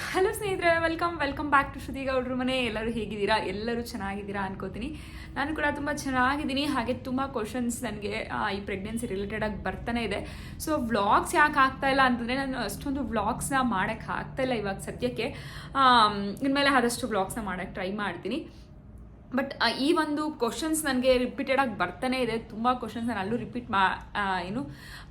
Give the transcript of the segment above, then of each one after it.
Hello ಸ್ನೇಹಿತರೆ welcome welcome back to Shruti ಗೌಡ್ರ ಮನೆ. ಎಲ್ಲರೂ ಹೇಗಿದ್ದೀರಾ? ಎಲ್ಲರೂ ಚೆನ್ನಾಗಿದ್ದೀರಾ ಅನ್ಕೋತೀನಿ. ನಾನು ಕೂಡ ತುಂಬ ಚೆನ್ನಾಗಿದ್ದೀನಿ. ಹಾಗೆ ತುಂಬ ಕ್ವಶನ್ಸ್ ನನಗೆ ಈ ಪ್ರೆಗ್ನೆನ್ಸಿ ರಿಲೇಟೆಡ್ ಆಗಿ ಬರ್ತಾನೆ ಇದೆ. ಸೊ ವ್ಲಾಗ್ಸ್ ಯಾಕೆ ಆಗ್ತಾ ಇಲ್ಲ ಅಂತಂದರೆ ನಾನು ಅಷ್ಟೊಂದು ವ್ಲಾಗ್ಸ್ನ ಮಾಡೋಕ್ಕೆ ಆಗ್ತಾ ಇಲ್ಲ ಇವಾಗ ಸದ್ಯಕ್ಕೆ. ಇನ್ಮೇಲೆ ಆದಷ್ಟು ವ್ಲಾಗ್ಸ್ನ ಮಾಡೋಕ್ಕೆ ಟ್ರೈ ಮಾಡ್ತೀನಿ. ಬಟ್ ಈ ಒಂದು ಕ್ವಶನ್ಸ್ ನನಗೆ ರಿಪೀಟೆಡ್ ಆಗಿ ಬರ್ತಾನೆ ಇದೆ. ತುಂಬ ಕ್ವಶನ್ಸ್ ನಾನು ಅಲ್ಲೂ ರಿಪೀಟ್ ಮಾ ಏನು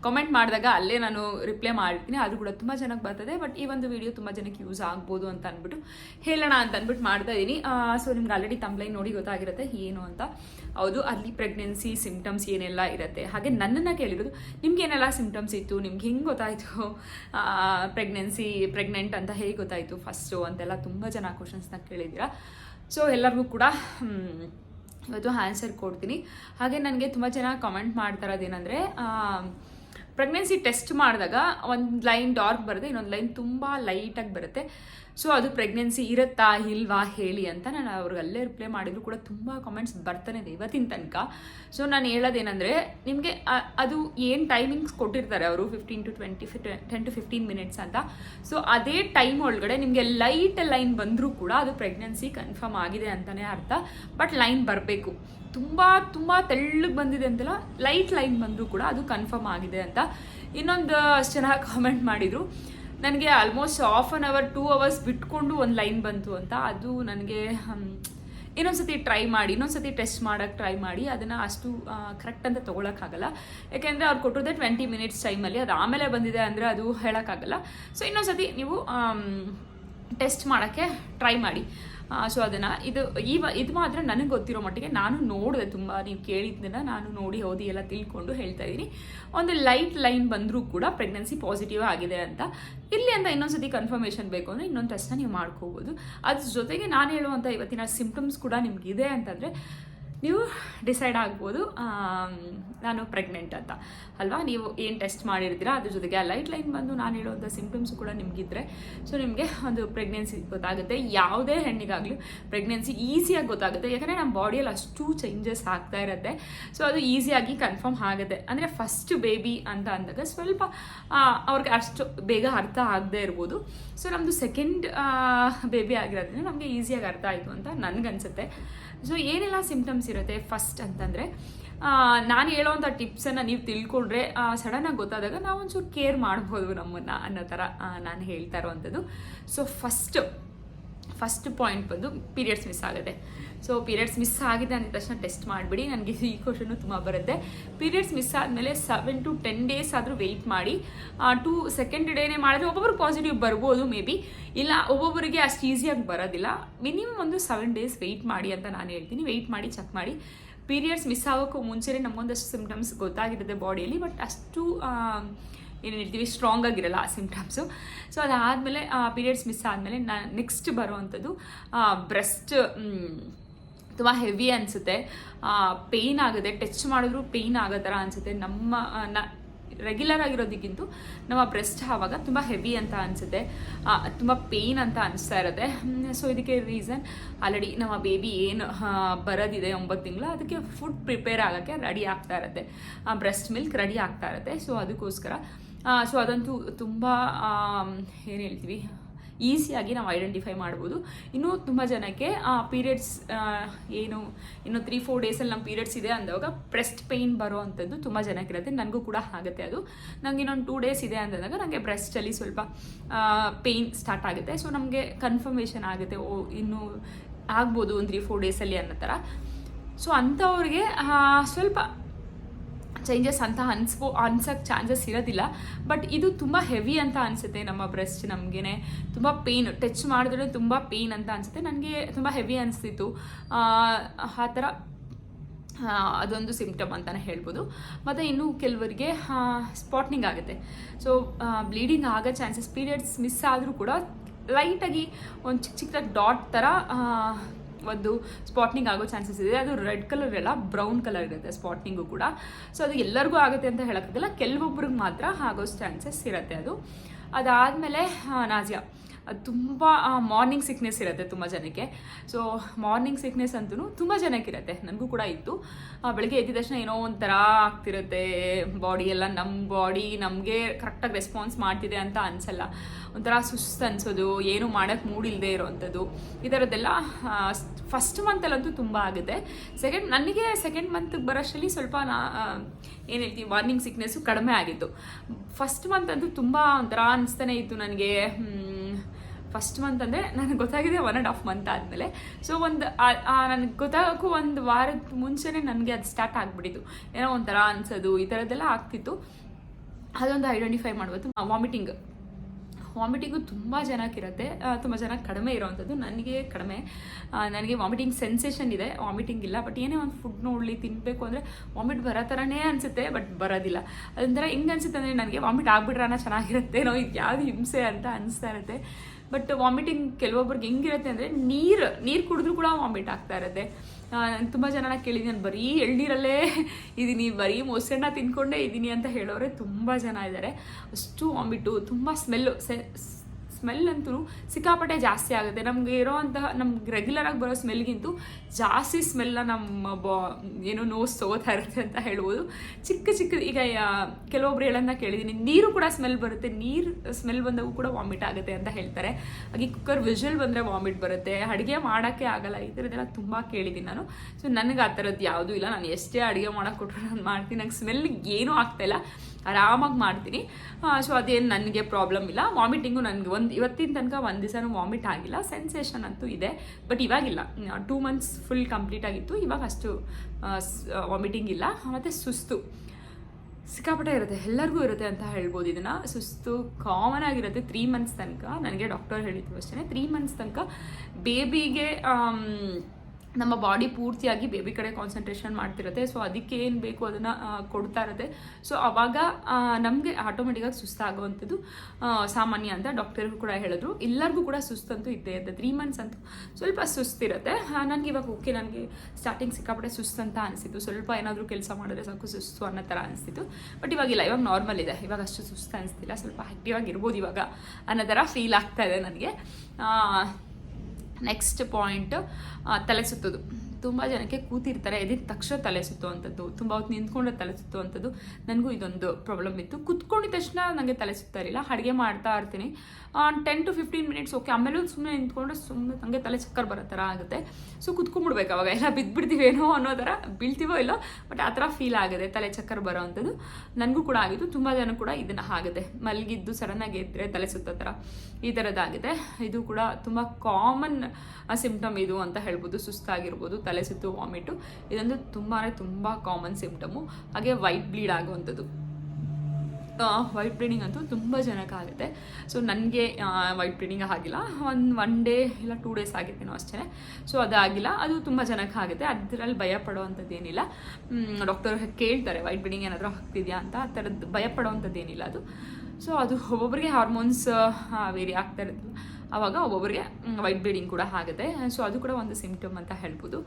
ಕಮೆಂಟ್ ಮಾಡಿದಾಗ ಅಲ್ಲೇ ನಾನು ರಿಪ್ಲೈ ಮಾಡ್ತೀನಿ ಅದು ಕೂಡ ತುಂಬ ಜನಕ್ಕೆ ಬರ್ತದೆ. ಬಟ್ ಈ ಒಂದು ವಿಡಿಯೋ ತುಂಬ ಜನಕ್ಕೆ ಯೂಸ್ ಆಗ್ಬೋದು ಅಂತ ಅಂದ್ಬಿಟ್ಟು ಹೇಳೋಣ ಅಂತ ಅಂದ್ಬಿಟ್ಟು ಮಾಡ್ತಾ ಇದ್ದೀನಿ ಸೊ ನಿಮ್ಗೆ ಆಲ್ರೆಡಿ ತಂಬ್ಲೈನ್ ನೋಡಿ ಗೊತ್ತಾಗಿರುತ್ತೆ ಏನು ಅಂತ. ಹೌದು, ಅಲ್ಲಿ ಪ್ರೆಗ್ನೆನ್ಸಿ ಸಿಮ್ಟಮ್ಸ್ ಏನೆಲ್ಲ ಇರುತ್ತೆ. ಹಾಗೆ ನನ್ನನ್ನು ಕೇಳಿರೋದು, ನಿಮ್ಗೆ ಏನೆಲ್ಲ ಸಿಮ್ಟಮ್ಸ್ ಇತ್ತು? ನಿಮ್ಗೆ ಹೆಂಗೆ ಗೊತ್ತಾಯಿತು? ಪ್ರೆಗ್ನೆನ್ಸಿ ಪ್ರೆಗ್ನೆಂಟ್ ಅಂತ ಹೇಗೆ ಗೊತ್ತಾಯಿತು? ಫಸ್ಟು ಅಂತೆಲ್ಲ ತುಂಬ ಜನ ಕ್ವಶನ್ಸ್ನ ಕೇಳಿದ್ದೀರಾ. ಸೊ ಎಲ್ಲರಿಗೂ ಕೂಡ ಇವತ್ತು ಆನ್ಸರ್ ಕೊಡ್ತೀನಿ. ಹಾಗೆ ನನಗೆ ತುಂಬ ಜನ ಕಮೆಂಟ್ ಮಾಡ್ತಾರದೇನೆಂದರೆ ಪ್ರೆಗ್ನೆನ್ಸಿ ಟೆಸ್ಟ್ ಮಾಡಿದಾಗ ಒಂದು ಲೈನ್ ಡಾರ್ಕ್ ಬರುತ್ತೆ, ಇನ್ನೊಂದು ಲೈನ್ ತುಂಬ ಲೈಟಾಗಿ ಬರುತ್ತೆ. ಸೊ ಅದು ಪ್ರೆಗ್ನೆನ್ಸಿ ಇರುತ್ತಾ ಇಲ್ವಾ ಹೇಳಿ ಅಂತ ನಾನು ಅವ್ರಿಗೆ ಅಲ್ಲೇ ರಿಪ್ಲೈ ಮಾಡಿದ್ರು ಕೂಡ ತುಂಬ ಕಾಮೆಂಟ್ಸ್ ಬರ್ತಾನೆ ಇದೆ ಇವತ್ತಿನ ತನಕ. ಸೊ ನಾನು ಹೇಳೋದೇನೆಂದರೆ ನಿಮಗೆ ಅದು ಏನು ಟೈಮಿಂಗ್ಸ್ ಕೊಟ್ಟಿರ್ತಾರೆ ಅವರು? Fifteen to twenty ten to fifteen minutes ಅಂತ. ಸೊ ಅದೇ ಟೈಮ್ ಒಳಗಡೆ ನಿಮಗೆ ಲೈಟ್ ಲೈನ್ ಬಂದರೂ ಕೂಡ ಅದು ಪ್ರೆಗ್ನೆನ್ಸಿ ಕನ್ಫರ್ಮ್ ಆಗಿದೆ ಅಂತಲೇ ಅರ್ಥ. ಬಟ್ ಲೈನ್ ಬರಬೇಕು. ತುಂಬ ತುಂಬ ತೆಳ್ಳಗೆ ಬಂದಿದೆ ಅಂತೆಲ್ಲ ಲೈಟ್ ಲೈನ್ ಬಂದರೂ ಕೂಡ ಅದು ಕನ್ಫರ್ಮ್ ಆಗಿದೆ ಅಂತ. ಇನ್ನೊಂದು ಅಷ್ಟು ಜನ ಕಾಮೆಂಟ್ ಮಾಡಿದರು. ನನಗೆ almost half an hour two hours ಬಿಟ್ಕೊಂಡು ಒಂದು ಲೈನ್ ಬಂತು ಅಂತ. ಅದು ನನಗೆ ಇನ್ನೊಂದ್ಸತಿ ಟ್ರೈ ಮಾಡಿ, ಇನ್ನೊಂದ್ಸತಿ ಟೆಸ್ಟ್ ಮಾಡೋಕ್ಕೆ ಟ್ರೈ ಮಾಡಿ, ಅದನ್ನು ಅಷ್ಟು ಕರೆಕ್ಟ್ ಅಂತ ತೊಗೊಳಕ್ಕಾಗಲ್ಲ. ಯಾಕೆಂದರೆ ಅವ್ರು ಕೊಟ್ಟಿದ್ದೆ ಟ್ವೆಂಟಿ ಮಿನಿಟ್ಸ್ ಟೈಮಲ್ಲಿ ಅದು ಆಮೇಲೆ ಬಂದಿದೆ ಅಂದರೆ ಅದು ಹೇಳೋಕ್ಕಾಗಲ್ಲ. ಸೊ ಇನ್ನೊಂದ್ಸತಿ ನೀವು ಟೆಸ್ಟ್ ಮಾಡೋಕ್ಕೆ ಟ್ರೈ ಮಾಡಿ. ಸೊ ಅದನ್ನು ಇದು ಈ ಇದು ಮಾತ್ರ ನನಗೆ ಗೊತ್ತಿರೋ ಮಟ್ಟಿಗೆ ನಾನು ನೋಡಿದೆ ತುಂಬ. ನೀವು ಕೇಳಿದ್ದನ್ನು ನಾನು ನೋಡಿ ಓದಿ ಎಲ್ಲ ತಿಳ್ಕೊಂಡು ಹೇಳ್ತಾ ಇದ್ದೀನಿ. ಒಂದು ಲೈಟ್ ಲೈನ್ ಬಂದರೂ ಕೂಡ ಪ್ರೆಗ್ನೆನ್ಸಿ ಪಾಸಿಟಿವ್ ಆಗಿದೆ ಅಂತ. ಇಲ್ಲಿ ಅಂತ ಇನ್ನೊಂದ್ಸತಿ ಕನ್ಫರ್ಮೇಷನ್ ಬೇಕು ಅಂದರೆ ಇನ್ನೊಂದು ಟೆಸ್ಟ್ನ ನೀವು ಮಾಡ್ಕೋಬೋದು. ಅದ್ರ ಜೊತೆಗೆ ನಾನು ಹೇಳುವಂಥ ಇವತ್ತಿನ ಸಿಂಪ್ಟಮ್ಸ್ ಕೂಡ ನಿಮಗಿದೆ ಅಂತಂದರೆ ನೀವು ಡಿಸೈಡ್ ಆಗ್ಬೋದು ನಾನು ಪ್ರೆಗ್ನೆಂಟ್ ಅಂತ. ಅಲ್ವಾ? ನೀವು ಏನು ಟೆಸ್ಟ್ ಮಾಡಿರ್ತೀರಾ? ಅದ್ರ ಜೊತೆಗೆ ಆ ಲೈಟ್ ಲೈನ್ ಬಂದು ನಾನು ಹೇಳುವಂಥ ಸಿಂಪ್ಟಮ್ಸ್ ಕೂಡ ನಿಮಗಿದ್ರೆ. ಸೊ ನಿಮಗೆ ಒಂದು ಪ್ರೆಗ್ನೆನ್ಸಿ ಗೊತ್ತಾಗುತ್ತೆ. ಯಾವುದೇ ಹೆಣ್ಣಿಗಾಗಲಿ ಪ್ರೆಗ್ನೆನ್ಸಿ ಈಸಿಯಾಗಿ ಗೊತ್ತಾಗುತ್ತೆ. ಯಾಕಂದರೆ ನಮ್ಮ ಬಾಡಿಯಲ್ಲಿ ಅಷ್ಟು ಚೇಂಜಸ್ ಆಗ್ತಾ ಇರುತ್ತೆ. ಸೊ ಅದು ಈಸಿಯಾಗಿ ಕನ್ಫರ್ಮ್ ಆಗುತ್ತೆ. ಅಂದರೆ ಫಸ್ಟ್ ಬೇಬಿ ಅಂತ ಅಂದಾಗ ಸ್ವಲ್ಪ ಅವ್ರಿಗೆ ಅಷ್ಟು ಬೇಗ ಅರ್ಥ ಆಗದೆ ಇರ್ಬೋದು. ಸೊ ನಮ್ಮದು ಸೆಕೆಂಡ್ ಬೇಬಿ ಆಗಿರೋದ್ರಿಂದ ನಮಗೆ ಈಸಿಯಾಗಿ ಅರ್ಥ ಆಯಿತು ಅಂತ ನನಗನ್ಸುತ್ತೆ. ಸೊ ಏನೆಲ್ಲ ಸಿಂಪ್ಟಮ್ಸ್ ಇರುತ್ತೆ ಫಸ್ಟ್ ಅಂತಂದರೆ ನಾನು ಹೇಳೋವಂಥ ಟಿಪ್ಸನ್ನು ನೀವು ತಿಳ್ಕೊಂಡ್ರೆ ಸಡನ್ನಾಗಿ ಗೊತ್ತಾದಾಗ ನಾವು ಒಂಚೂರು ಕೇರ್ ಮಾಡ್ಬೋದು ನಮ್ಮನ್ನು ಅನ್ನೋ ಥರ ನಾನು ಹೇಳ್ತಾ ಇರೋವಂಥದ್ದು. ಸೊ ಫಸ್ಟ್ ಫಸ್ಟ್ ಪಾಯಿಂಟ್ ಬಂದು ಪೀರಿಯಡ್ಸ್ ಮಿಸ್ ಆಗುತ್ತೆ. ಸೊ ಪೀರಿಯಡ್ಸ್ ಮಿಸ್ ಆಗಿದೆ ಅಂದ ತಕ್ಷಣ ಟೆಸ್ಟ್ ಮಾಡಿಬಿಡಿ. ನನಗೆ ಈ ಕ್ವಶನು ತುಂಬ ಬರುತ್ತೆ. ಪೀರಿಯಡ್ಸ್ ಮಿಸ್ ಆದಮೇಲೆ ಸೆವೆನ್ ಟು ಟೆನ್ ಡೇಸ್ ಆದರೂ ವೆಯ್ಟ್ ಮಾಡಿ. ಟು ಸೆಕೆಂಡ್ ಡೇನೇ ಮಾಡಿದ್ರೆ ಒಬ್ಬೊಬ್ರು ಪಾಸಿಟಿವ್ ಬರ್ಬೋದು ಮೇ ಬಿ ಇಲ್ಲ, ಒಬ್ಬೊಬ್ಬರಿಗೆ ಅಷ್ಟು ಈಸಿಯಾಗಿ ಬರೋದಿಲ್ಲ. ಮಿನಿಮಮ್ ಒಂದು ಸೆವೆನ್ ಡೇಸ್ ವೆಯ್ಟ್ ಮಾಡಿ ಅಂತ ನಾನು ಹೇಳ್ತೀನಿ. ವೆಯ್ಟ್ ಮಾಡಿ ಚೆಕ್ ಮಾಡಿ. ಪೀರಿಯಡ್ಸ್ ಮಿಸ್ ಆಗೋಕ್ಕೂ ಮುಂಚೆನೇ ನಮಗೊಂದಷ್ಟು ಸಿಮ್ಟಮ್ಸ್ ಗೊತ್ತಾಗಿರುತ್ತೆ ಬಾಡಿಯಲ್ಲಿ ಬಟ್ ಅಷ್ಟು ಏನು ಹೇಳ್ತೀವಿ ಸ್ಟ್ರಾಂಗ್ ಆಗಿರಲ್ಲ ಆ ಸಿಮ್ಟಮ್ಸು ಸೊ ಅದಾದಮೇಲೆ ಪೀರಿಯಡ್ಸ್ ಮಿಸ್ ಆದಮೇಲೆ ನಾನು ನೆಕ್ಸ್ಟ್ ಬರೋವಂಥದ್ದು ಬ್ರೆಸ್ಟ್ ತುಂಬ ಹೆವಿ ಅನಿಸುತ್ತೆ. ಪೇಯ್ನ್ ಆಗುತ್ತೆ. ಟಚ್ ಮಾಡಿದ್ರು ಪೇಯ್ನ್ ಆಗೋ ಥರ ಅನಿಸುತ್ತೆ. ನಮ್ಮ ನ ರೆಗ್ಯುಲರ್ ಆಗಿರೋದಕ್ಕಿಂತ ನಮ್ಮ ಬ್ರೆಸ್ಟ್ ಆವಾಗ ತುಂಬ ಹೆವಿ ಅಂತ ಅನಿಸುತ್ತೆ. ತುಂಬ ಪೇಯ್ನ್ ಅಂತ ಅನಿಸ್ತಾ ಇರುತ್ತೆ. ಸೊ ಇದಕ್ಕೆ ರೀಸನ್ ಆಲ್ರೆಡಿ ನಮ್ಮ ಬೇಬಿ ಏನು ಬರೋದಿದೆ ಒಂಬತ್ತು ತಿಂಗಳು. ಅದಕ್ಕೆ ಫುಡ್ ಪ್ರಿಪೇರ್ ಆಗೋಕ್ಕೆ ರೆಡಿ ಆಗ್ತಾ ಇರುತ್ತೆ. ಬ್ರೆಸ್ಟ್ ಮಿಲ್ಕ್ ರೆಡಿ ಆಗ್ತಾ ಇರುತ್ತೆ. ಸೊ ಅದಕ್ಕೋಸ್ಕರ ಸೊ ಅದಂತೂ ತುಂಬ ಏನು ಹೇಳ್ತೀವಿ ಈಸಿಯಾಗಿ ನಾವು ಐಡೆಂಟಿಫೈ ಮಾಡ್ಬೋದು. ಇನ್ನೂ ತುಂಬ ಜನಕ್ಕೆ, ಆ ಪೀರಿಯಡ್ಸ್ ಏನು, ಇನ್ನು ತ್ರೀ ಫೋರ್ ಡೇಸಲ್ಲಿ ನಮ್ಮ ಪೀರಿಯಡ್ಸ್ ಇದೆ ಅಂದಾಗ ಬ್ರೆಸ್ಟ್ ಪೇಯ್ನ್ ಬರೋ ಅಂಥದ್ದು ತುಂಬ ಜನಕ್ಕಿರುತ್ತೆ ನನಗೂ ಕೂಡ ಆಗುತ್ತೆ ಅದು. ನನಗೆ ಇನ್ನೊಂದು ಟೂ ಡೇಸ್ ಇದೆ ಅಂದಾಗ ನನಗೆ ಬ್ರೆಸ್ಟಲ್ಲಿ ಸ್ವಲ್ಪ ಪೇಯ್ನ್ ಸ್ಟಾರ್ಟ್ ಆಗುತ್ತೆ. ಸೊ ನಮಗೆ ಕನ್ಫರ್ಮೇಷನ್ ಆಗುತ್ತೆ. ಓ, ಇನ್ನು ಆಗ್ಬೋದು ಒಂದು ತ್ರೀ ಫೋರ್ ಡೇಸಲ್ಲಿ ಅನ್ನೋ ಥರ ಸೊ ಅಂಥವ್ರಿಗೆ ಸ್ವಲ್ಪ ಚೇಂಜಸ್ ಅಂತ ಅನ್ಸ್ಬೋ ಅನ್ಸೋಕ್ಕೆ ಚಾನ್ಸಸ್ ಇರೋದಿಲ್ಲ. ಬಟ್ ಇದು ತುಂಬ ಹೆವಿ ಅಂತ ಅನಿಸುತ್ತೆ ನಮ್ಮ ಬ್ರೆಸ್ಟ್ ನಮಗೇನೆ. ತುಂಬ ಪೇನ್ ಟಚ್ ಮಾಡಿದ್ರೆ ತುಂಬ ಪೇಯ್ನ್ ಅಂತ ಅನಿಸುತ್ತೆ. ನನಗೆ ತುಂಬ ಹೆವಿ ಅನಿಸ್ತಿತ್ತು. ಆ ಥರ ಅದೊಂದು ಸಿಂಪ್ಟಮ್ ಅಂತಲೇ ಹೇಳ್ಬೋದು. ಮತ್ತು ಇನ್ನು ಕೆಲವರಿಗೆ ಸ್ಪಾಟ್ನಿಂಗ್ ಆಗುತ್ತೆ. ಸೊ ಬ್ಲೀಡಿಂಗ್ ಆಗೋ ಚಾನ್ಸಸ್ ಪೀರಿಯಡ್ಸ್ ಮಿಸ್ ಆದರೂ ಕೂಡ ಲೈಟಾಗಿ ಒಂದು ಚಿಕ್ಕ ಚಿಕ್ಕದಾಗಿ ಡಾಟ್ ಥರ ಒಂದು ಸ್ಪಾಟ್ನಿಂಗ್ ಆಗೋ ಚಾನ್ಸಸ್ ಇದೆ. ಅದು ರೆಡ್ ಕಲರ್ ಎಲ್ಲ ಬ್ರೌನ್ ಕಲರ್ ಇರುತ್ತೆ ಸ್ಪಾಟ್ನಿಂಗು ಕೂಡ. ಸೊ ಅದು ಎಲ್ಲರಿಗೂ ಆಗುತ್ತೆ ಅಂತ ಹೇಳೋಕ್ಕಾಗಲ್ಲ. ಕೆಲವೊಬ್ರಿಗೆ ಮಾತ್ರ ಆಗೋ ಚಾನ್ಸಸ್ ಇರುತ್ತೆ ಅದು. ಅದಾದಮೇಲೆ ನಾಜಿಯಾ ತುಂಬ ಮಾರ್ನಿಂಗ್ ಸಿಕ್ನೆಸ್ ಇರುತ್ತೆ ತುಂಬ ಜನಕ್ಕೆ. ಸೊ ಮಾರ್ನಿಂಗ್ ಸಿಕ್ನೆಸ್ ಅಂತೂ ತುಂಬ ಜನಕ್ಕೆ ಇರುತ್ತೆ. ನನಗೂ ಕೂಡ ಇತ್ತು. ಬೆಳಗ್ಗೆ ಎದ್ದಿದ ತಕ್ಷಣ ಏನೋ ಒಂಥರ ಆಗ್ತಿರುತ್ತೆ. ಬಾಡಿ ಎಲ್ಲ ನಮ್ಮ ಬಾಡಿ ನಮಗೆ ಕರೆಕ್ಟಾಗಿ ರೆಸ್ಪಾನ್ಸ್ ಮಾಡ್ತಿದೆ ಅಂತ ಅನಿಸಲ್ಲ. ಒಂಥರ ಸುಸ್ತು ಅನಿಸೋದು, ಏನು ಮಾಡೋಕ್ಕೆ ಮೂಡಿಲ್ಲದೆ ಇರೋವಂಥದ್ದು ಈ ಥರದ್ದೆಲ್ಲ ಫಸ್ಟ್ ಮಂತಲ್ಲಂತೂ ತುಂಬ ಆಗುತ್ತೆ. ಸೆಕೆಂಡ್ ನನಗೆ ಸೆಕೆಂಡ್ ಮಂತ್ಗೆ ಬರೋಷ್ಟರಲ್ಲಿ ಸ್ವಲ್ಪ ನಾ ಏನು ಹೇಳ್ತೀವಿ ಮಾರ್ನಿಂಗ್ ಸಿಕ್ನೆಸ್ಸು ಕಡಿಮೆ ಆಗಿತ್ತು. ಫಸ್ಟ್ ಮಂತ್ ಅಂತೂ ತುಂಬ ಒಂಥರ ಅನಿಸ್ತಾನೆ ಇತ್ತು ನನಗೆ. ಫಸ್ಟ್ ಮಂತ್ ಅಂದರೆ ನನಗೆ ಗೊತ್ತಾಗಿದೆ ಒನ್ ಆ್ಯಂಡ್ ಹಾಫ್ ಮಂತ್ ಆದಮೇಲೆ. ಸೊ ಒಂದು ನನಗೆ ಗೊತ್ತಾಗೋಕ್ಕೂ ಒಂದು ವಾರದ ಮುಂಚೆನೇ ನನಗೆ ಅದು ಸ್ಟಾರ್ಟ್ ಆಗಿಬಿಟ್ಟಿತ್ತು ಏನೋ ಒಂಥರ ಅನ್ಸೋದು, ಈ ಥರದ್ದೆಲ್ಲ ಆಗ್ತಿತ್ತು. ಅದೊಂದು ಐಡೆಂಟಿಫೈ ಮಾಡ್ಬೋದು. ವಾಮಿಟಿಂಗ್ ವಾಮಿಟಿಂಗು ತುಂಬ ಜನಕ್ಕಿರುತ್ತೆ ತುಂಬ ಜನ ಕಡಿಮೆ ಇರೋವಂಥದ್ದು ನನಗೆ ಕಡಿಮೆ. ನನಗೆ ವಾಮಿಟಿಂಗ್ ಸೆನ್ಸೇಷನ್ ಇದೆ. ವಾಮಿಟಿಂಗ್ ಇಲ್ಲ. ಬಟ್ ಏನೇ ಒಂದು ಫುಡ್ ನೋಡಲಿ ತಿನ್ನಬೇಕು ಅಂದರೆ ವಾಮಿಟ್ ಬರೋ ಥರನೇ ಅನಿಸುತ್ತೆ ಬಟ್ ಬರೋದಿಲ್ಲ. ಅದೊಂಥರ ಹಿಂಗೆ ಅನಿಸುತ್ತೆ ಅಂದರೆ ನನಗೆ ವಾಮಿಟ್ ಆಗ್ಬಿಟ್ರನ ಚೆನ್ನಾಗಿರುತ್ತೇನೋ ಇದು ಯಾವುದು ಹಿಂಸೆ ಅಂತ ಅನಿಸ್ತಾ ಇರುತ್ತೆ. ಬಟ್ ವಾಮಿಟಿಂಗ್ ಕೆಲವೊಬ್ರಿಗೆ ಹೆಂಗಿರುತ್ತೆ ಅಂದರೆ ನೀರು ನೀರು ಕುಡಿದ್ರೂ ಕೂಡ ವಾಮಿಟ್ ಆಗ್ತಾ ಇರುತ್ತೆ. ತುಂಬ ಜನನ ಕೇಳಿದ್ದೀನಿ ನಾನು ಬರೀ ಎಳ್ನೀರಲ್ಲೇ ಇದ್ದೀನಿ ಬರೀ ಮೊಸರನ್ನ ತಿನ್ಕೊಂಡೇ ಇದ್ದೀನಿ ಅಂತ ಹೇಳೋರೆ ತುಂಬ ಜನ ಇದ್ದಾರೆ. ಅಷ್ಟು ವಾಮಿಟು ತುಂಬ ಸ್ಮೆಲ್ಲು ಸೆ ಸ್ಮೆಲ್ ಅಂತೂ ಸಿಕ್ಕಾಪಟ್ಟೆ ಜಾಸ್ತಿ ಆಗುತ್ತೆ. ನಮಗೆ ಇರೋವಂತಹ ನಮ್ಗೆ ರೆಗ್ಯುಲರಾಗಿ ಬರೋ ಸ್ಮೆಲ್ಗಿಂತೂ ಜಾಸ್ತಿ ಸ್ಮೆಲ್ನ ನಮ್ಮ ಬಾ, ಏನೋ ನೋಸ್ ತಗೋತಾ ಇರುತ್ತೆ ಅಂತ ಹೇಳ್ಬೋದು. ಚಿಕ್ಕ ಚಿಕ್ಕ, ಈಗ ಕೆಲವೊಬ್ರು ಹೇಳೋದನ್ನ ಕೇಳಿದ್ದೀನಿ. ನೀರು ಕೂಡ ಸ್ಮೆಲ್ ಬರುತ್ತೆ. ನೀರು ಸ್ಮೆಲ್ ಬಂದಾಗೂ ಕೂಡ ವಾಮಿಟ್ ಆಗುತ್ತೆ ಅಂತ ಹೇಳ್ತಾರೆ. ಹಾಗೆ ಕುಕ್ಕರ್ ವಿಷಲ್ ಬಂದರೆ ವಾಮಿಟ್ ಬರುತ್ತೆ. ಅಡುಗೆ ಮಾಡೋಕ್ಕೆ ಆಗಲ್ಲ. ಈ ಥರದ್ದೆಲ್ಲ ತುಂಬ ಕೇಳಿದ್ದೀನಿ ನಾನು. ಸೊ ನನಗೆ ಆ ಥರದ್ದು ಯಾವುದೂ ಇಲ್ಲ. ನಾನು ಎಷ್ಟೇ ಅಡುಗೆ ಮಾಡೋಕ್ಕೆ ಕೊಟ್ಟರು ನಾನು ಮಾಡ್ತೀನಿ. ನಂಗೆ ಸ್ಮೆಲ್ಗೆ ಏನೂ ಆಗ್ತಾಯಿಲ್ಲ ಆರಾಮಾಗಿ ಮಾಡ್ತೀನಿ. ಸೊ ಅದೇನು ನನಗೆ ಪ್ರಾಬ್ಲಮ್ ಇಲ್ಲ. ವಾಮಿಟಿಂಗು ನನಗೆ ಒಂದು, ಇವತ್ತಿನ ತನಕ ಒಂದು ದಿವಸನೂ ವಾಮಿಟ್ ಆಗಿಲ್ಲ. ಸೆನ್ಸೇಷನ್ ಅಂತೂ ಇದೆ. ಬಟ್ ಇವಾಗಿಲ್ಲ. ಟೂ ಮಂತ್ಸ್ ಫುಲ್ ಕಂಪ್ಲೀಟ್ ಆಗಿತ್ತು. ಇವಾಗ ಅಷ್ಟು ವಾಮಿಟಿಂಗ್ ಇಲ್ಲ. ಮತ್ತು ಸುಸ್ತು. ಸಿಕ್ಕಾಪಟ್ಟೆ ಇರುತ್ತೆ. ಎಲ್ಲರಿಗೂ ಇರುತ್ತೆ ಅಂತ ಹೇಳ್ಬೋದು ಇದನ್ನು. ಸುಸ್ತು ಕಾಮನ್ ಆಗಿರುತ್ತೆ ತ್ರೀ ಮಂತ್ಸ್ ತನಕ. ನನಗೆ ಡಾಕ್ಟರ್ ಹೇಳಿದ್ರು ಅಷ್ಟೇ ತ್ರೀ ಮಂತ್ಸ್ ತನಕ ಬೇಬಿಗೆ ನಮ್ಮ ಬಾಡಿ ಪೂರ್ತಿಯಾಗಿ ಬೇಬಿ ಕಡೆ ಕಾನ್ಸಂಟ್ರೇಷನ್ ಮಾಡ್ತಿರುತ್ತೆ. ಸೊ ಅದಕ್ಕೆ ಏನು ಬೇಕು ಅದನ್ನು ಕೊಡ್ತಾ ಇರುತ್ತೆ. ಸೊ ಅವಾಗ ನಮಗೆ ಆಟೋಮೆಟಿಕಾಗಿ ಸುಸ್ತಾಗುವಂಥದ್ದು ಸಾಮಾನ್ಯ ಅಂತ ಡಾಕ್ಟರ್ಗೂ ಕೂಡ ಹೇಳಿದ್ರು. ಎಲ್ಲರಿಗೂ ಕೂಡ ಸುಸ್ತಂತೂ ಇದ್ದೇ ಇರುತ್ತೆ. ತ್ರೀ ಮಂತ್ಸ್ ಅಂತೂ ಸ್ವಲ್ಪ ಸುಸ್ತಿರುತ್ತೆ. ನನಗೆ ಇವಾಗ ಓಕೆ ನನಗೆ ಸ್ಟಾರ್ಟಿಂಗ್ ಸಿಕ್ಕಾಪಟ್ಟೆ ಸುಸ್ತು ಅಂತ ಅನಿಸಿತ್ತು. ಸ್ವಲ್ಪ ಏನಾದರೂ ಕೆಲಸ ಮಾಡಿದ್ರೆ ಸಾಕು, ಸುಸ್ತು ಅನ್ನೋ ಥರ ಅನಿಸ್ತಿತ್ತು ಬಟ್ ಇವಾಗಿಲ್ಲ, ಇವಾಗ ನಾರ್ಮಲ್ ಇದೆ. ಇವಾಗ ಅಷ್ಟು ಸುಸ್ತು ಅನಿಸ್ತಿಲ್ಲ. ಸ್ವಲ್ಪ ಆ್ಯಕ್ಟಿವ್ ಆಗಿ ಇರ್ಬೋದು ಇವಾಗ ಅನ್ನೋ ಥರ ಫೀಲ್ ಆಗ್ತಾ ಇದೆ ನನಗೆ. ನೆಕ್ಸ್ಟ್ ಪಾಯಿಂಟ್ ತಲೆ ಸುತ್ತೋದು ತುಂಬ ಜನಕ್ಕೆ ಕೂತಿರ್ತಾರೆ. ಎದ್ದಿದ ತಕ್ಷಣ ತಲೆ ಸುತ್ತುವಂಥದ್ದು, ತುಂಬ ಹೊತ್ತು ನಿಂತ್ಕೊಂಡ್ರೆ ತಲೆ ಸುತ್ತುವಂಥದ್ದು, ನನಗೂ ಇದೊಂದು ಪ್ರಾಬ್ಲಮ್ ಇತ್ತು. ಕುತ್ಕೊಂಡಿದ ತಕ್ಷಣ ನನಗೆ ತಲೆ ಸುತ್ತಾ ಇರಲಿಲ್ಲ. ಅಡುಗೆ ಮಾಡ್ತಾ ಇರ್ತೀನಿ. Ten to fifteen minutes okay ಆಮೇಲೆ ಸುಮ್ಮನೆ ನಿಂತ್ಕೊಂಡ್ರೆ ಸುಮ್ಮನೆ ನನಗೆ ತಲೆ ಚಕ್ಕರ್ ಬರೋ ಥರ ಆಗುತ್ತೆ. ಸೊ ಕುತ್ಕೊಂಡ್ಬಿಡ್ಬೇಕು ಅವಾಗ. ಎಲ್ಲ ಬಿದ್ದುಬಿಡ್ತೀವೇನೋ ಅನ್ನೋ ಥರ ಬೀಳ್ತೀವೋ ಇಲ್ಲೋ ಬಟ್ ಆ ಥರ ಫೀಲ್ ಆಗಿದೆ ತಲೆ ಚಕ್ಕರ್ ಬರೋ ಅಂಥದ್ದು. ನನಗೂ ಕೂಡ ಆಗಿತ್ತು. ತುಂಬ ಜನ ಕೂಡ ಇದನ್ನು ಆಗುತ್ತೆ ಮಲಗಿದ್ದು ಸಡನ್ನಾಗಿ ಎದ್ದರೆ ತಲೆ ಸುತ್ತೋ ಥರ ಈ ಥರದ್ದಾಗಿದೆ ಇದು ಕೂಡ ತುಂಬ ಕಾಮನ್ ಸಿಂಪ್ಟಮ್ ಇದು ಅಂತ ಹೇಳ್ಬೋದು. ಸುಸ್ತಾಗಿರ್ಬೋದು ತಲೆ ಸುತ್ತು ವಾಮಿಟು ಇದೊಂದು ತುಂಬಾ ತುಂಬ ಕಾಮನ್ ಸಿಮ್ಟಮು ಹಾಗೆ ವೈಟ್ ಬ್ಲೀಡ್ ಆಗುವಂಥದ್ದು. ವೈಟ್ ಬ್ಲೀಡಿಂಗ್ ಅಂತೂ ತುಂಬ ಜನಕ್ಕೆ ಆಗುತ್ತೆ. ಸೊ ನನಗೆ ವೈಟ್ ಬ್ಲೀಡಿಂಗ್ ಆಗಿಲ್ಲ. ಒಂದು ಒನ್ ಡೇ ಇಲ್ಲ ಟೂ ಡೇಸ್ ಆಗಿತ್ತೇನೋ ಅಷ್ಟೇ. ಸೊ ಅದಾಗಿಲ್ಲ ಅದು ತುಂಬ ಜನಕ್ಕೆ ಆಗುತ್ತೆ. ಅದರಲ್ಲಿ ಭಯ ಏನಿಲ್ಲ. ಡಾಕ್ಟರ್ ಕೇಳ್ತಾರೆ ವೈಟ್ ಬ್ಲೀಡಿಂಗ್ ಏನಾದರೂ ಆಗ್ತಿದೆಯಾ ಅಂತ? ಆ ಥರದ್ದು ಭಯ ಏನಿಲ್ಲ ಅದು. ಸೊ ಅದು ಒಬ್ಬೊಬ್ಬರಿಗೆ ಹಾರ್ಮೋನ್ಸ್ ವೇರಿ ಆಗ್ತಾ ಇರುತ್ತೆ ಆವಾಗ ಒಬ್ಬೊಬ್ಬರಿಗೆ ವೈಟ್ ಬ್ಲೀಡಿಂಗ್ ಕೂಡ ಆಗುತ್ತೆ. ಸೊ ಅದು ಕೂಡ ಒಂದು ಸಿಂಪ್ಟಮ್ ಅಂತ ಹೇಳ್ಬೋದು.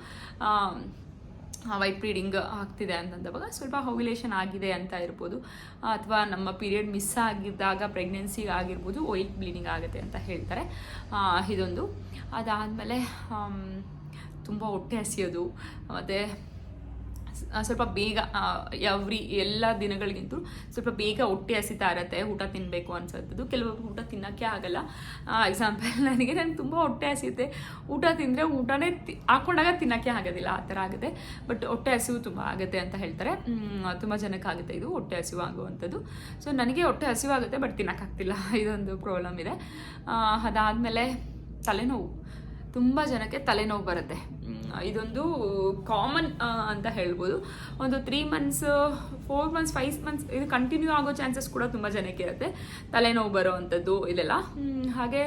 ವೈಟ್ ಬ್ಲೀಡಿಂಗ್ ಆಗ್ತಿದೆ ಅಂತಂದವಾಗ ಸ್ವಲ್ಪ ಓವ್ಯುಲೇಷನ್ ಆಗಿದೆ ಅಂತ ಇರ್ಬೋದು. ಅಥವಾ ನಮ್ಮ ಪೀರಿಯಡ್ ಮಿಸ್ ಆಗಿದ್ದಾಗ ಪ್ರೆಗ್ನೆನ್ಸಿ ಆಗಿರ್ಬೋದು ವೈಟ್ ಬ್ಲೀಡಿಂಗ್ ಆಗುತ್ತೆ ಅಂತ ಹೇಳ್ತಾರೆ. ಇದೊಂದು. ಅದಾದಮೇಲೆ ತುಂಬ ಹೊಟ್ಟೆ ಹಸಿಯೋದು, ಮತ್ತು ಸ್ವಲ್ಪ ಬೇಗ ಎವ್ರಿ ಎಲ್ಲ ದಿನಗಳಿಗಿಂತೂ ಸ್ವಲ್ಪ ಬೇಗ ಹೊಟ್ಟೆ ಹಸಿತಾ ಇರತ್ತೆ, ಊಟ ತಿನ್ನಬೇಕು ಅನ್ಸೋದು ಕೆಲವೊಬ್ಬರು ಊಟ ತಿನ್ನೋಕ್ಕೆ ಆಗಲ್ಲ. ಎಕ್ಸಾಂಪಲ್ ನನಗೆ ನನಗೆ ತುಂಬ ಹೊಟ್ಟೆ ಹಸಿಯುತ್ತೆ. ಊಟ ತಿಂದರೆ ಊಟನೇ ಹಾಕೊಂಡಾಗ ತಿನ್ನೋಕ್ಕೆ ಆಗೋದಿಲ್ಲ, ಆ ಥರ ಆಗುತ್ತೆ. ಬಟ್ ಹೊಟ್ಟೆ ಹಸಿವು ತುಂಬ ಆಗುತ್ತೆ ಅಂತ ಹೇಳ್ತಾರೆ. ತುಂಬ ಜನಕ್ಕೆ ಆಗುತ್ತೆ ಇದು, ಹೊಟ್ಟೆ ಹಸಿವು ಆಗುವಂಥದ್ದು. ಸೊ ನನಗೆ ಹೊಟ್ಟೆ ಹಸಿವಾಗುತ್ತೆ ಬಟ್ ತಿನ್ನೋಕ್ಕಾಗ್ತಿಲ್ಲ ಇದೊಂದು ಪ್ರಾಬ್ಲಮ್ ಇದೆ. ಅದಾದಮೇಲೆ ತಲೆನೋವು. ತುಂಬ ಜನಕ್ಕೆ ತಲೆನೋವು ಬರುತ್ತೆ. ಇದೊಂದು ಕಾಮನ್ ಅಂತ ಹೇಳ್ಬೋದು. ಒಂದು three months four months five months ಇದು ಕಂಟಿನ್ಯೂ ಆಗೋ ಚಾನ್ಸಸ್ ಕೂಡ ತುಂಬ ಜನಕ್ಕೆ ಇರುತ್ತೆ. ತಲೆನೋವು ಬರೋ ಅಂಥದ್ದು ಇದೆಲ್ಲ ಹಾಗೆ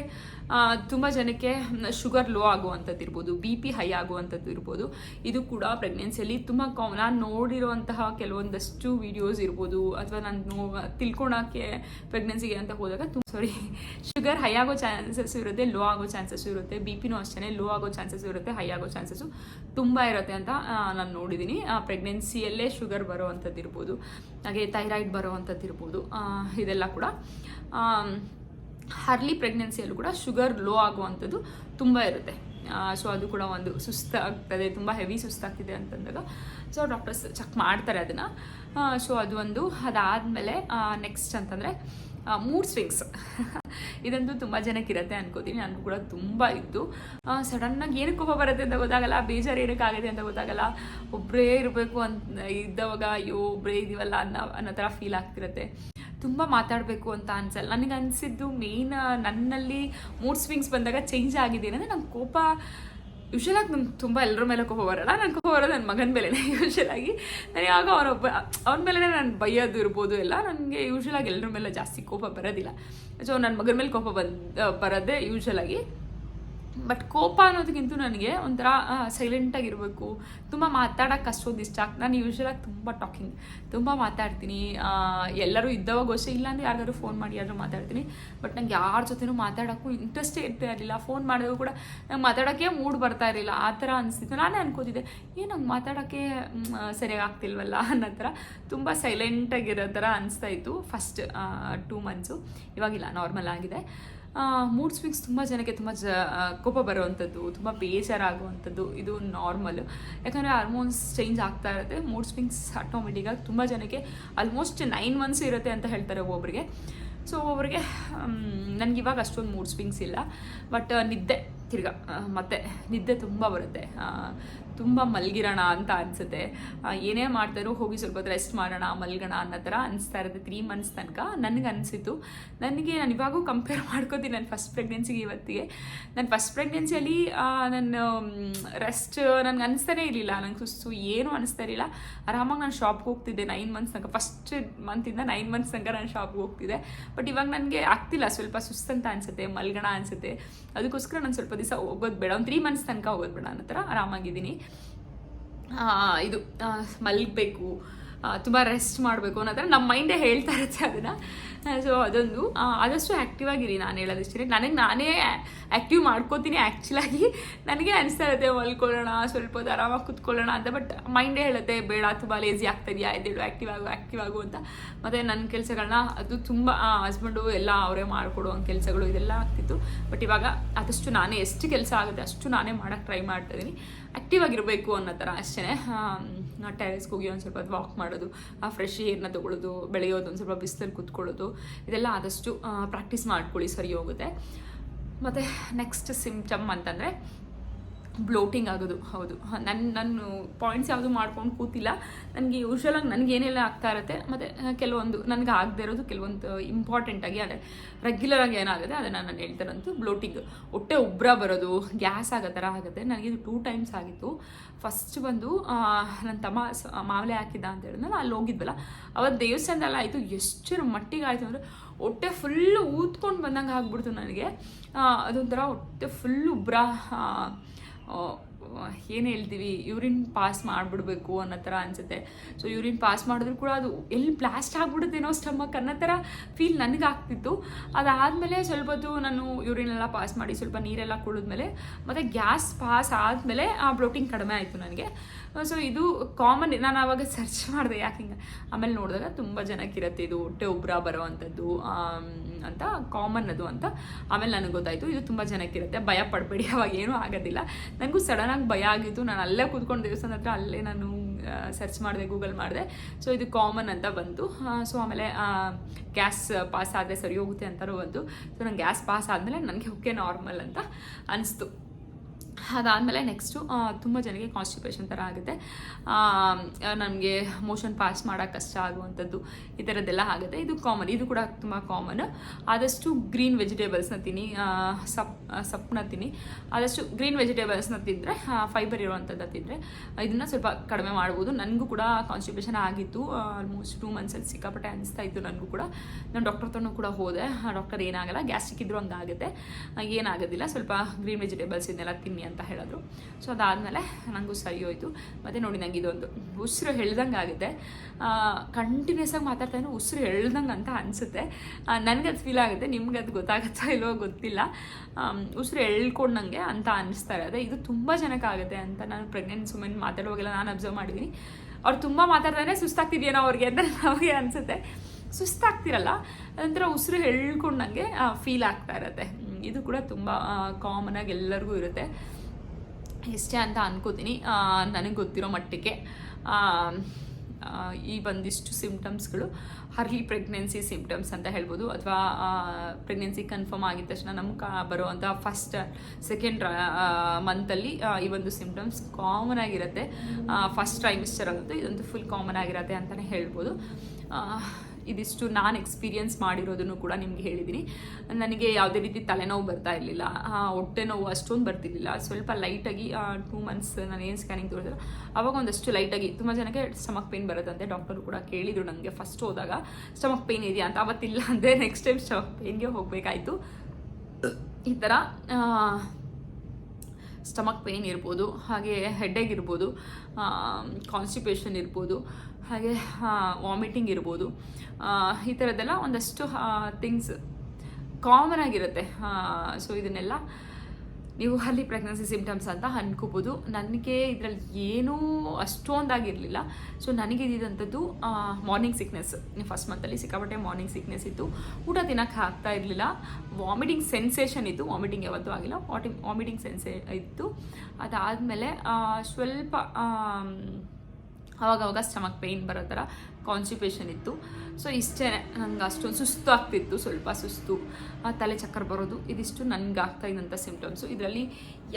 ತುಂಬ ಜನಕ್ಕೆ ಶುಗರ್ ಲೋ ಆಗುವಂಥದ್ದು ಇರ್ಬೋದು ಬಿ ಪಿ ಹೈ ಆಗುವಂಥದ್ದು ಇರ್ಬೋದು. ಇದು ಕೂಡ ಪ್ರೆಗ್ನೆನ್ಸಿಯಲ್ಲಿ ತುಂಬ ಕಾಮ್ ನಾನು ನೋಡಿರುವಂತಹ ಕೆಲವೊಂದಷ್ಟು ವಿಡಿಯೋಸ್ ಇರ್ಬೋದು, ಅಥವಾ ನಾನು ತಿಳ್ಕೊಳಕ್ಕೆ ಪ್ರೆಗ್ನೆನ್ಸಿಗೆ ಅಂತ ಹೋದಾಗ ತುಂಬ ಸಾರಿ ಶುಗರ್ ಹೈ ಆಗೋ ಚಾನ್ಸಸ್ ಇರುತ್ತೆ ಲೋ ಆಗೋ ಚಾನ್ಸಸ್ ಇರುತ್ತೆ ಬಿ ಪಿನೂ ಅಷ್ಟೇ ಲೋ ಆಗೋ ಚಾನ್ಸಸ್ ಇರುತ್ತೆ ಹೈ ಆಗೋ ಚಾನ್ಸಸ್ಸು ತುಂಬ ಇರುತ್ತೆ ಅಂತ ನಾನು ನೋಡಿದ್ದೀನಿ ಪ್ರೆಗ್ನೆನ್ಸಿಯಲ್ಲೇ ಶುಗರ್ ಬರೋ ಅಂಥದ್ದು ಇರ್ಬೋದು, ಹಾಗೆ ಥೈರಾಯ್ಡ್ ಬರೋ ಅಂಥದ್ದು ಇರ್ಬೋದು ಇದೆಲ್ಲ ಕೂಡ. ಅರ್ಲಿ ಪ್ರೆಗ್ನೆನ್ಸಿಯಲ್ಲೂ ಕೂಡ ಶುಗರ್ ಲೋ ಆಗುವಂಥದ್ದು ತುಂಬ ಇರುತ್ತೆ. ಸೊ ಅದು ಕೂಡ ಒಂದು ಸುಸ್ತಾಗ್ತದೆ, ತುಂಬ ಹೆವಿ ಸುಸ್ತಾಗ್ತಿದೆ ಅಂತಂದಾಗ. ಸೊ ಡಾಕ್ಟರ್ಸ್ ಚೆಕ್ ಮಾಡ್ತಾರೆ ಅದನ್ನು. ಸೊ ಅದು ಒಂದು ಅದಾದಮೇಲೆ ನೆಕ್ಸ್ಟ್ ಅಂತಂದರೆ ಮೂಡ್ ಸ್ವಿಂಗ್ಸ್ ಇದಂತೂ ತುಂಬ ಜನಕ್ಕೆ ಇರುತ್ತೆ ಅನ್ಕೋತೀನಿ. ನನಗೂ ಕೂಡ ತುಂಬ ಇತ್ತು. ಸಡನ್ನಾಗಿ ಏನಕ್ಕೆ ಕೋಪ ಬರುತ್ತೆ ಅಂತ ಗೊತ್ತಾಗಲ್ಲ. ಬೇಜಾರು ಏನಕ್ಕೆ ಆಗಿದೆ ಅಂತ ಗೊತ್ತಾಗಲ್ಲ. ಒಬ್ಬರೇ ಇರಬೇಕು ಅಂತ ಇದ್ದವಾಗ ಅಯ್ಯೋ ಒಬ್ಬರೇ ಇದೀವಲ್ಲ ಅನ್ನೋ ಅನ್ನೋ ಥರ ಫೀಲ್ ಆಗ್ತಿರುತ್ತೆ. ತುಂಬ ಮಾತಾಡಬೇಕು ಅಂತ ಅನ್ಸಲ್ಲ. ನನಗೆ ಅನಿಸಿದ್ದು ಮೇಯ್ನ್ ನನ್ನಲ್ಲಿ ಮೂಡ್ ಸ್ವಿಂಗ್ಸ್ ಬಂದಾಗ ಚೇಂಜ್ ಆಗಿದೆ. ಅಂದರೆ ನಂಗೆ ಕೋಪ ಯೂಶಲಾಗಿ ನಂಗೆ ತುಂಬ ಎಲ್ಲರ ಮೇಲೆ ಕೋಪ ಬರೋಲ್ಲ. ನನ್ನ ಕೋಪ ಬರೋದು ನನ್ನ ಮಗನ ಮೇಲೇ ಯೂಶ್ವಲಾಗಿ ನಾನು ಯಾವಾಗ ಅವನೊಬ್ಬ, ಅವನ ಮೇಲೆ ನಾನು ಬೈಯೋದು ಇರ್ಬೋದು ಎಲ್ಲ, ನನಗೆ ಯೂಶ್ವಲಾಗಿ ಎಲ್ಲರ ಮೇಲೆ ಜಾಸ್ತಿ ಕೋಪ ಬರೋದಿಲ್ಲ. ಸೊ ನನ್ನ ಮಗನ ಮೇಲೆ ಕೋಪ ಬಂದು, ಬರೋದೇ ಯೂಶಲಾಗಿ ಬಟ್ ಕೋಪ ಅನ್ನೋದಕ್ಕಿಂತ ನನಗೆ ಒಂಥರ ಸೈಲೆಂಟಾಗಿರಬೇಕು ತುಂಬ ಮಾತಾಡೋಕ್ಕೆ ಅಷ್ಟೊಂದು ಇಷ್ಟ. ನಾನು ಯೂಶ್ವಲಾಗಿ ತುಂಬ ಟಾಕಿಂಗ್ ತುಂಬ ಮಾತಾಡ್ತೀನಿ. ಎಲ್ಲರೂ ಇದ್ದವಾಗ ಅಷ್ಟೇ ಇಲ್ಲಾಂದ್ರೆ ಯಾರಿಗಾದ್ರು ಫೋನ್ ಮಾಡಿ ಯಾರು ಮಾತಾಡ್ತೀನಿ. ಬಟ್ ನಂಗೆ ಯಾರ ಜೊತೆನೂ ಮಾತಾಡೋಕ್ಕೂ ಇಂಟ್ರೆಸ್ಟೇ ಇರ್ತಾ ಇರಲಿಲ್ಲ. ಫೋನ್ ಮಾಡಿದ್ರು ಕೂಡ ನಂಗೆ ಮಾತಾಡೋಕ್ಕೆ ಮೂಡ್ ಬರ್ತಾ ಇರಲಿಲ್ಲ. ಆ ಥರ ಅನಿಸ್ತಿತ್ತು. ನಾನೇ ಅನ್ಕೋತಿದ್ದೆ, ಏನು ನಂಗೆ ಮಾತಾಡೋಕ್ಕೆ ಸರಿಯಾಗಿ ಆಗ್ತಿಲ್ವಲ್ಲ ಅನ್ನೋ ಥರ. ತುಂಬ ಸೈಲೆಂಟಾಗಿರೋ ಥರ ಅನಿಸ್ತಾ ಇತ್ತು ಫಸ್ಟ್ ಟೂ ಮಂತ್ಸು ಇವಾಗಿಲ್ಲ ನಾರ್ಮಲ್ ಆಗಿದೆ. ಮೂಡ್ ಸ್ವಿಂಗ್ಸ್ ತುಂಬ ಜನಕ್ಕೆ ತುಂಬ ಜ ಕೋಪ ಬರುವಂಥದ್ದು, ತುಂಬ ಬೇಜಾರಾಗುವಂಥದ್ದು, ಇದು ನಾರ್ಮಲ್ ಯಾಕಂದರೆ ಹಾರ್ಮೋನ್ಸ್ ಚೇಂಜ್ ಆಗ್ತಾ ಇರುತ್ತೆ ಮೂಡ್ ಸ್ವಿಂಗ್ಸ್ ಆಟೋಮೆಟಿಕ್ಕಾಗಿ ತುಂಬ ಜನಕ್ಕೆ ಆಲ್ಮೋಸ್ಟ್ ನೈನ್ ಮಂತ್ಸ್ ಇರುತ್ತೆ ಅಂತ ಹೇಳ್ತಾರೆ ಒಬ್ಬೊಬ್ಬರಿಗೆ ಸೊ ಒಬ್ಬೊಬ್ಬರಿಗೆ ಇವಾಗ ಅಷ್ಟೊಂದು ಮೂಡ್ ಸ್ವಿಂಗ್ಸ್ ಇಲ್ಲ ಬಟ್ ನಿದ್ದೆ, ತಿರ್ಗಾ ಮತ್ತೆ ನಿದ್ದೆ ತುಂಬ ಬರುತ್ತೆ. ತುಂಬ ಮಲಗಿರೋಣ ಅಂತ ಅನಿಸುತ್ತೆ. ಏನೇ ಮಾಡ್ತಾರೋ ಹೋಗಿ ಸ್ವಲ್ಪ ರೆಸ್ಟ್ ಮಾಡೋಣ, ಮಲ್ಗೋಣ ಅನ್ನೋ ಥರ ಅನಿಸ್ತಾ ಇರುತ್ತೆ ತ್ರೀ ಮಂತ್ಸ್ ತನಕ. ನನಗೆ ಅನಿಸಿತು ನನಗೆ ನಾನು ಇವಾಗೂ ಕಂಪೇರ್ ಮಾಡ್ಕೋತೀನಿ ನನ್ನ ಫಸ್ಟ್ ಪ್ರೆಗ್ನೆನ್ಸಿಗೆ ಇವತ್ತಿಗೆ. ನನ್ನ ಫಸ್ಟ್ ಪ್ರೆಗ್ನೆನ್ಸಿಯಲ್ಲಿ ನನ್ನ ರೆಸ್ಟ್ ನನಗೆ ಅನಿಸ್ತಾನೇ ಇರಲಿಲ್ಲ. ನನಗೆ ಸುಸ್ತು ಏನೂ ಅನಿಸ್ತಾ ಇರಲಿಲ್ಲ. ಆರಾಮಾಗಿ ನಾನು ಶಾಪ್ಗೆ ಹೋಗ್ತಿದ್ದೆ ನೈನ್ ಮಂತ್ಸ್ ತನಕ. ಫಸ್ಟ್ ಮಂತಿಂದ ನೈನ್ ಮಂತ್ಸ್ ತನಕ ನಾನು ಶಾಪ್ಗೆ ಹೋಗ್ತಿದ್ದೆ. ಬಟ್ ಇವಾಗ ನನಗೆ ಆಗ್ತಿಲ್ಲ. ಸ್ವಲ್ಪ ಸುಸ್ತು ಸುಸ್ತಂತ ಅನಿಸುತ್ತೆ, ಮಲ್ಗಣ ಅನಿಸುತ್ತೆ. ಅದಕ್ಕೋಸ್ಕರ ನಾನು ಸ್ವಲ್ಪ ದಿವಸ ಹೋಗೋದು ಬೇಡ. ಒಂದು ತ್ರೀ ಮಂತ್ಸ್ ತನಕ ಹೋಗೋದು ಬೇಡ ಅನ್ನೋ ಥರ ಆರಾಮಾಗಿದ್ದೀನಿ. ಇದು ಮಲಗಬೇಕು ತುಂಬ ರೆಸ್ಟ್ ಮಾಡಬೇಕು ಅನ್ನೋ ಥರ ನಮ್ಮ ಮೈಂಡೇ ಹೇಳ್ತಾ ಇರುತ್ತೆ ಅದನ್ನು. ಸೊ ಅದೊಂದು. ಆದಷ್ಟು ಆ್ಯಕ್ಟಿವ್ ಆಗಿರಿ ನಾನು ಹೇಳೋದಿಷ್ಟೇ ನನಗೆ ನಾನೇ ಆ್ಯಕ್ಟಿವ್ ಮಾಡ್ಕೋತೀನಿ ಆ್ಯಕ್ಚುಲಾಗಿ ನನಗೆ ಅನಿಸ್ತಾ ಇರುತ್ತೆ ಮಲ್ಕೊಳ್ಳೋಣ, ಸ್ವಲ್ಪ ಹೊತ್ತು ಆರಾಮಾಗಿ ಕುತ್ಕೊಳ್ಳೋಣ ಅಂತ ಬಟ್ ಮೈಂಡೇ ಹೇಳುತ್ತೆ, ಬೇಡ, ತುಂಬ ಲೇಜಿ ಆಗ್ತಿದೆಯಾ ಎದ್ದೇಳು ಆ್ಯಕ್ಟಿವ್ ಆಗು ಆ್ಯಕ್ಟಿವ್ ಆಗು ಅಂತ. ಮತ್ತು ನನ್ನ ಕೆಲಸಗಳನ್ನ ಅದು ತುಂಬ ಹಸ್ಬೆಂಡು ಎಲ್ಲ ಅವರೇ ಮಾಡಿಕೊಡುವ ಕೆಲಸಗಳು ಇದೆಲ್ಲ ಆಗ್ತಿತ್ತು. ಬಟ್ ಇವಾಗ ಆದಷ್ಟು ನಾನೇ, ಎಷ್ಟು ಕೆಲಸ ಆಗುತ್ತೆ ಅಷ್ಟು ನಾನೇ ಮಾಡೋಕ್ಕೆ ಟ್ರೈ ಮಾಡ್ತಾ ಇದ್ದೀನಿ ಆ್ಯಕ್ಟಿವ್ ಆಗಿರಬೇಕು ಅನ್ನೋ ಥರ ಅಷ್ಟೇ ಟೆರೆಸ್ಗೆ ಹೋಗಿ ಒಂದು ಸ್ವಲ್ಪ ವಾಕ್ ಮಾಡೋದು, ಆ ಫ್ರೆಶ್ ಏರ್ನ ತೊಗೊಳ್ಳೋದು ಬೆಳೆಯೋದು, ಒಂದು ಸ್ವಲ್ಪ ಬಿಸಿಲಲ್ಲಿ ಕುತ್ಕೊಳ್ಳೋದು, ಇದೆಲ್ಲ ಆದಷ್ಟು ಪ್ರಾಕ್ಟೀಸ್ ಮಾಡ್ಕೊಳ್ಳಿ, ಸರಿ ಹೋಗುತ್ತೆ. ಮತ್ತು ನೆಕ್ಸ್ಟ್ ಸಿಂಪ್ಟಮ್ ಅಂತಂದರೆ ಬ್ಲೋಟಿಂಗ್ ಆಗೋದು. ಹೌದು. ನನ್ನ ನಾನು ಪಾಯಿಂಟ್ಸ್ ಯಾವುದು ಮಾಡ್ಕೊಂಡು ಕೂತಿಲ್ಲ. ನನಗೆ ಯೂಶ್ವಲಾಗಿ ನನಗೆ ಏನೆಲ್ಲ ಆಗ್ತಾ ಇರುತ್ತೆ, ಮತ್ತು ಕೆಲವೊಂದು ನನಗೆ ಆಗದೆ ಇರೋದು ಕೆಲವೊಂದು ಇಂಪಾರ್ಟೆಂಟಾಗಿ ಅದೇ ರೆಗ್ಯುಲರ್ ಆಗಿ ಏನಾಗುತ್ತೆ, ಅದನ್ನು ನಾನು ಹೇಳ್ತಾರಂತೂ ಬ್ಲೋಟಿಂಗ್ ಹೊಟ್ಟೆ ಉಬ್ರ ಬರೋದು ಗ್ಯಾಸ್ ಆಗೋ ಥರ ಆಗುತ್ತೆ. ನನಗೆ ಇದು ಟೂ ಟೈಮ್ಸ್ ಆಗಿತ್ತು. ಫಸ್ಟ್ ಬಂದು ನನ್ನ ತಮ್ಮ ಮಾವಲೆ ಹಾಕಿದ್ದ ಅಂತ ಹೇಳಿದ್ನಲ್ಲ, ಅಲ್ಲಿ ಹೋಗಿದ್ವಲ್ಲ ಅವತ್ತು ದೇವಸ್ಥಾನದಲ್ಲ ಆಯಿತು. ಎಷ್ಟರ ಮಟ್ಟಿಗೆ ಆಯಿತು ಅಂದರೆ ಹೊಟ್ಟೆ ಫುಲ್ಲು ಊದ್ಕೊಂಡು ಬಂದಂಗೆ ಆಗ್ಬಿಡ್ತು ನನಗೆ. ಅದೊಂಥರ ಹೊಟ್ಟೆ ಫುಲ್ ಉಬ್ರ ಏನು ಹೇಳ್ತೀವಿ? ಯೂರಿನ್ ಪಾಸ್ ಮಾಡಿಬಿಡ್ಬೇಕು ಅನ್ನೋ ಥರ ಅನಿಸುತ್ತೆ. ಸೊ ಯೂರಿನ್ ಪಾಸ್ ಮಾಡಿದ್ರು ಕೂಡ ಅದು ಎಲ್ಲಿ ಬ್ಲಾಸ್ಟ್ ಆಗ್ಬಿಡುತ್ತೇನೋ ಸ್ಟಮಕ್ ಅನ್ನೋ ಥರ ಫೀಲ್ ನನಗೆ ಆಗ್ತಿತ್ತು ಅದಾದಮೇಲೆ ಸ್ವಲ್ಪ ಹೊತ್ತು ನಾನು ಯೂರಿನ್ ಎಲ್ಲ ಪಾಸ್ ಮಾಡಿ ಸ್ವಲ್ಪ ನೀರೆಲ್ಲ ಕುಡಿದ್ಮೇಲೆ ಮತ್ತು ಗ್ಯಾಸ್ ಪಾಸ್ ಆದಮೇಲೆ ಆ ಬ್ಲೋಟಿಂಗ್ ಕಡಿಮೆ ಆಯಿತು ನನಗೆ. ಸೊ ಇದು ಕಾಮನ್ ನಾನು ಆವಾಗ ಸರ್ಚ್ ಮಾಡಿದೆ ಯಾಕೆ ಹಿಂಗೆ? ಆಮೇಲೆ ನೋಡಿದಾಗ ತುಂಬ ಜನಕ್ಕಿರುತ್ತೆ ಇದು ಹೊಟ್ಟೆ ಬರೋವಂಥದ್ದು ಆಮ್, ಅಂತ ಕಾಮನ್ ಅದು ಅಂತ. ಆಮೇಲೆ ನನಗೆ ಗೊತ್ತಾಯಿತು, ಇದು ತುಂಬ ಜನಕ್ಕಿರುತ್ತೆ, ಭಯ ಪಡಬೇಡಿ, ಅವಾಗ ಏನೂ ಆಗೋದಿಲ್ಲ. ನನಗೂ ಆಗಿ ಭಯ ಆಗಿತ್ತು, ನಾನು ಅಲ್ಲೇ ಕೂತ್ಕೊಂಡು ದೇವಸ್ಥಾನ ಹತ್ರ ಅಲ್ಲೇ ನಾನು ಸರ್ಚ್ ಮಾಡಿದೆ ಗೂಗಲ್ ಮಾಡಿದೆ. ಸೊ ಇದು ಕಾಮನ್ ಅಂತ ಬಂತು. ಸೊ ಆಮೇಲೆ ಗ್ಯಾಸ್ ಪಾಸ್ ಆದರೆ ಸರಿ ಹೋಗುತ್ತೆ ಅಂತಾರೂ ಬಂತು. ಸೊ ನಂಗೆ ಗ್ಯಾಸ್ ಪಾಸ್ ಆದಮೇಲೆ, ನನಗೆ ಓಕೆ ನಾರ್ಮಲ್ ಅಂತ ಅನಿಸ್ತು. ಅದಾದಮೇಲೆ ನೆಕ್ಸ್ಟು ತುಂಬ ಜನಕ್ಕೆ ಕಾನ್ಸ್ಟಿಪೇಷನ್ ಥರ ಆಗುತ್ತೆ. ನಮಗೆ ಮೋಷನ್ ಪಾಸ್ ಮಾಡೋಕ್ಕೆ ಕಷ್ಟ ಆಗುವಂಥದ್ದು ಈ ಥರದ್ದೆಲ್ಲ ಆಗುತ್ತೆ. ಇದು ಕಾಮನ್ ಇದು ಕೂಡ ತುಂಬ ಕಾಮನ್ ಆದಷ್ಟು ಗ್ರೀನ್ ವೆಜಿಟೇಬಲ್ಸ್ನ ತಿನ್ನಿ ಸಪ್ ಸಪ್ಪನ್ನ ತಿನ್ನಿ. ಆದಷ್ಟು ಗ್ರೀನ್ ವೆಜಿಟೇಬಲ್ಸ್ನ ತಿಂದರೆ ಫೈಬರ್ ಇರುವಂಥದ್ದು ತಿಂದರೆ, ಇದನ್ನು ಸ್ವಲ್ಪ ಕಡಿಮೆ ಮಾಡ್ಬೋದು. ನನಗೂ ಕೂಡ ಕಾನ್ಸ್ಟಿಪೇಷನ್ ಆಗಿತ್ತು. ಆಲ್ಮೋಸ್ಟ್ ಟೂ ಮಂತ್ಸಲ್ಲಿ ಸಿಕ್ಕಾಪಟ್ಟೆ ಅನಿಸ್ತಾ ಇತ್ತು ನನಗೂ ಕೂಡ. ನಾನು ಡಾಕ್ಟರ್ ತನೂ ಕೂಡ ಹೋದೆ. ಡಾಕ್ಟರ್ ಏನಾಗಲ್ಲ ಗ್ಯಾಸ್ಟ್ರಿಕ್ ಇದ್ದರೂ ಹಂಗಾಗುತ್ತೆ. ಏನಾಗೋದಿಲ್ಲ. ಸ್ವಲ್ಪ ಗ್ರೀನ್ ವೆಜಿಟೇಬಲ್ಸ್ ಇದನ್ನೆಲ್ಲ ತಿನ್ನಿ ಅಂತ. ಹೇಳಿದ್ರು ಸೊ ಅದಾದಮೇಲೆ ನನಗೂ ಸರಿ ಹೋಯಿತು. ಮತ್ತು ನೋಡಿ ನನಗೆ ಇದೊಂದು ಉಸಿರು ಹೇಳ್ದಂಗೆ ಆಗುತ್ತೆ. ಕಂಟಿನ್ಯೂಸ್ ಆಗಿ ಮಾತಾಡ್ತಾ ಇದ್ರೆ ಉಸಿರು ಹೇಳ್ದಂಗೆ ಅಂತ ಅನಿಸುತ್ತೆ. ನನಗೆ ಅದು ಫೀಲ್ ಆಗುತ್ತೆ ನಿಮ್ಗೆ ಅದು ಗೊತ್ತಾಗುತ್ತಾ ಇಲ್ವೋ ಗೊತ್ತಿಲ್ಲ. ಉಸಿರು ಎಳ್ಕೊಂಡಂಗೆ ಅಂತ ಅನಿಸ್ತಾ ಅದೇ ಇದು ತುಂಬ ಜನಕ್ಕೆ ಆಗುತ್ತೆ ಅಂತ ನಾನು ಪ್ರೆಗ್ನೆಂಟ್ ವುಮೆನ್ ಮಾತಾಡುವಾಗೆಲ್ಲ ನಾನು ಅಬ್ಸರ್ವ್ ಮಾಡಿದ್ದೀನಿ ಅವ್ರು ತುಂಬ ಮಾತಾಡ್ತಾನೆ ಸುಸ್ತಾಗ್ತಿದೆಯೇನೋ ಅವ್ರಿಗೆ ಅಂತ ನಮಗೆ ಅನಿಸುತ್ತೆ. ಸುಸ್ತಾಗ್ತಿರಲ್ಲ ಅದೊಂಥರ ಉಸಿರು ಹೇಳ್ಕೊಂಡಂಗೆ ಫೀಲ್ ಆಗ್ತಾ ಇರುತ್ತೆ. ಇದು ಕೂಡ ತುಂಬ ಆಗಿ ಎಲ್ಲರಿಗೂ ಇರುತ್ತೆ. ಇಷ್ಟೇ ಅಂತ ಅನ್ಕೋತೀನಿ. ನನಗೆ ಗೊತ್ತಿರೋ ಮಟ್ಟಿಗೆ ಈ ಒಂದಿಷ್ಟು ಸಿಂಪ್ಟಮ್ಸ್ಗಳು ಹರ್ಲಿ ಪ್ರೆಗ್ನೆನ್ಸಿ ಸಿಂಪ್ಟಮ್ಸ್ ಅಂತ ಹೇಳ್ಬೋದು, ಅಥವಾ ಪ್ರೆಗ್ನೆನ್ಸಿ ಕನ್ಫರ್ಮ್ ಆಗಿದ ತಕ್ಷಣ ನಮ್ಗೆ ಕಾ- ಬರುವಂಥ ಫಸ್ಟ್ ಸೆಕೆಂಡ್ ಮಂತಲ್ಲಿ ಈ ಒಂದು ಸಿಮ್ಟಮ್ಸ್ ಕಾಮನ್ ಆಗಿರುತ್ತೆ. ಫಸ್ಟ್ ಟ್ರೈಮಿಸ್ಟರ್ ಅಂತೂ ಇದಂತೂ ಫುಲ್ ಕಾಮನ್ ಆಗಿರುತ್ತೆ ಅಂತಲೇ ಹೇಳ್ಬೋದು. ಇದಿಷ್ಟು ನಾನು ಎಕ್ಸ್ಪೀರಿಯನ್ಸ್ ಮಾಡಿರೋದನ್ನು ಕೂಡ ನಿಮ್ಗೆ ಹೇಳಿದ್ದೀನಿ ನನಗೆ ಯಾವುದೇ ರೀತಿ ತಲೆನೋವು ಬರ್ತಾ ಇರಲಿಲ್ಲ. ಹೊಟ್ಟೆ ನೋವು ಅಷ್ಟೊಂದು ಬರ್ತಿರ್ಲಿಲ್ಲ. ಸ್ವಲ್ಪ ಲೈಟಾಗಿ ಟೂ ಮಂತ್ಸ್ ನಾನು ಏನು ಸ್ಕ್ಯಾನಿಂಗ್ ತೋರಿಸಿದ್ರು ಅವಾಗ ಒಂದಷ್ಟು ಲೈಟಾಗಿ ತುಂಬ ಜನಕ್ಕೆ ಸ್ಟಮಕ್ ಪೇನ್ ಬರುತ್ತಂತೆ ಡಾಕ್ಟರು ಕೂಡ ಕೇಳಿದರು ನನಗೆ ಫಸ್ಟ್ ಹೋದಾಗ. ಸ್ಟಮಕ್ ಪೇನ್ ಇದೆಯಾ ಅಂತ, ಅವತ್ತಿಲ್ಲ ಅಂದರೆ ನೆಕ್ಸ್ಟ್ ಟೈಮ್ ಸ್ಟಮಕ್ ಪೇನ್ಗೆ ಹೋಗಬೇಕಾಯಿತು. ಈ ಥರ ಸ್ಟಮಕ್ ಪೇನ್ ಇರ್ಬೋದು, ಹಾಗೆ ಹೆಡ್ಡೇಗ್ ಇರ್ಬೋದು ಕಾನ್ಸ್ಟಿಪೇಷನ್ ಇರ್ಬೋದು ಹಾಗೆ ವಾಮಿಟಿಂಗ್ ಇರ್ಬೋದು. ಈ ಥರದ್ದೆಲ್ಲ ಒಂದಷ್ಟು ಥಿಂಗ್ಸ್ ಕಾಮನ್ ಆಗಿರುತ್ತೆ. ಸೊ ಇದನ್ನೆಲ್ಲ ನೀವು ಅಲ್ಲಿ ಪ್ರೆಗ್ನೆನ್ಸಿ ಸಿಮ್ಟಮ್ಸ್ ಅಂತ ಅನ್ಕೋಬೋದು. ನನಗೆ ಇದರಲ್ಲಿ ಏನೂ ಅಷ್ಟೊಂದಾಗಿರಲಿಲ್ಲ. ಸೊ ನನಗೆ ಇದ್ದಿದ್ದಂಥದ್ದು ಮಾರ್ನಿಂಗ್ ಸಿಕ್ನೆಸ್ ಫಸ್ಟ್ ಮಂತಲ್ಲಿ ಸಿಕ್ಕಾಪಟ್ಟೆ ಮಾರ್ನಿಂಗ್ ಸಿಕ್ನೆಸ್ ಇತ್ತು. ಊಟ ತಿನ್ನೋಕ್ಕೆ ಆಗ್ತಾ ಇರಲಿಲ್ಲ. ವಾಮಿಟಿಂಗ್ ಸೆನ್ಸೇಷನ್ ಇತ್ತು. ವಾಮಿಟಿಂಗ್ ಯಾವತ್ತೂ ಆಗಿಲ್ಲ. ವಾಟಿಂಗ್ ವಾಮಿಟಿಂಗ್ ಸೆನ್ಸೇ ಇತ್ತು. ಅದಾದಮೇಲೆ ಸ್ವಲ್ಪ ಅವಾಗವಾಗ ಸ್ಟಮಕ್ ಪೇಯ್ನ್ ಬರೋ ಥರ ಕಾನ್ಸ್ಟಿಪೇಷನ್ ಇತ್ತು. ಸೊ ಇಷ್ಟೇ ನನಗೆ ಅಷ್ಟೊಂದು ಸುಸ್ತು ಆಗ್ತಿತ್ತು. ಸ್ವಲ್ಪ ಸುಸ್ತು. ತಲೆ ಚಕ್ಕರ್ ಬರೋದು. ಇದಿಷ್ಟು ನನಗೆ ಆಗ್ತಾ ಇದ್ದಂಥ ಸಿಮ್ಟಮ್ಸು ಇದರಲ್ಲಿ